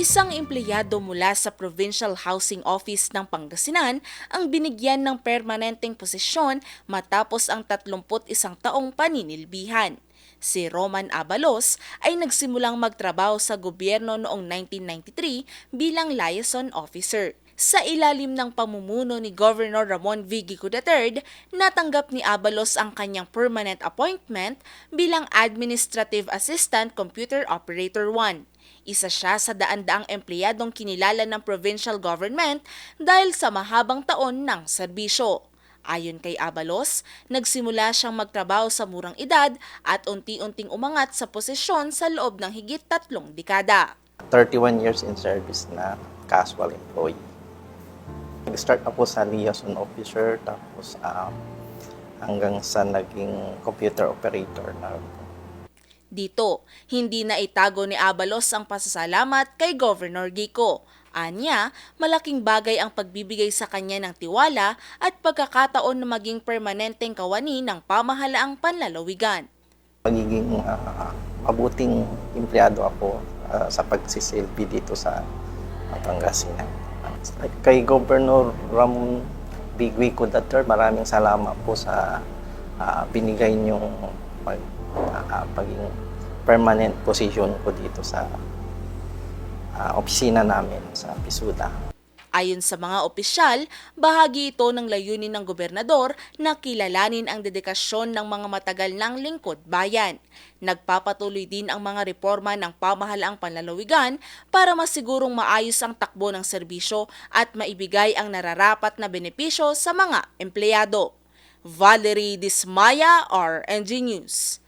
Isang empleyado mula sa Provincial Housing Office ng Pangasinan ang binigyan ng permanenteng posisyon matapos ang 31 taong paninilbihan. Si Roman Abalos ay nagsimulang magtrabaho sa gobyerno noong 1993 bilang liaison officer. Sa ilalim ng pamumuno ni Governor Ramon V. Gico III, natanggap ni Abalos ang kanyang permanent appointment bilang Administrative Assistant Computer Operator 1. Isa siya sa daan-daang empleyadong kinilala ng provincial government dahil sa mahabang taon ng serbisyo. Ayon kay Abalos, nagsimula siyang magtrabaho sa murang edad at unti-unting umangat sa posisyon sa loob ng higit tatlong dekada. 31 years in service na casual employee. Nag-start ako sa liaison officer tapos um, hanggang sa naging computer operator na Dito, hindi na itago ni Abalos ang pasasalamat kay Governor Gico. Anya, malaking bagay ang pagbibigay sa kanya ng tiwala at pagkakataon na maging permanenteng kawani ng pamahalaang panlalawigan. magiging ah, mabuting empleyado ako ah, sa pagsisilbi dito sa Pangasinan. Kay Governor Ramon Bigwico III, maraming salamat po sa ah, binigay niyong pag, ah, paging permanent position ko dito sa ah, opisina namin sa Pisuda. Ayon sa mga opisyal, bahagi ito ng layunin ng gobernador na kilalanin ang dedikasyon ng mga matagal ng lingkod bayan. Nagpapatuloy din ang mga reforma ng pamahalaang panlalawigan para masigurong maayos ang takbo ng serbisyo at maibigay ang nararapat na benepisyo sa mga empleyado. Valerie Dismaya, RNG News.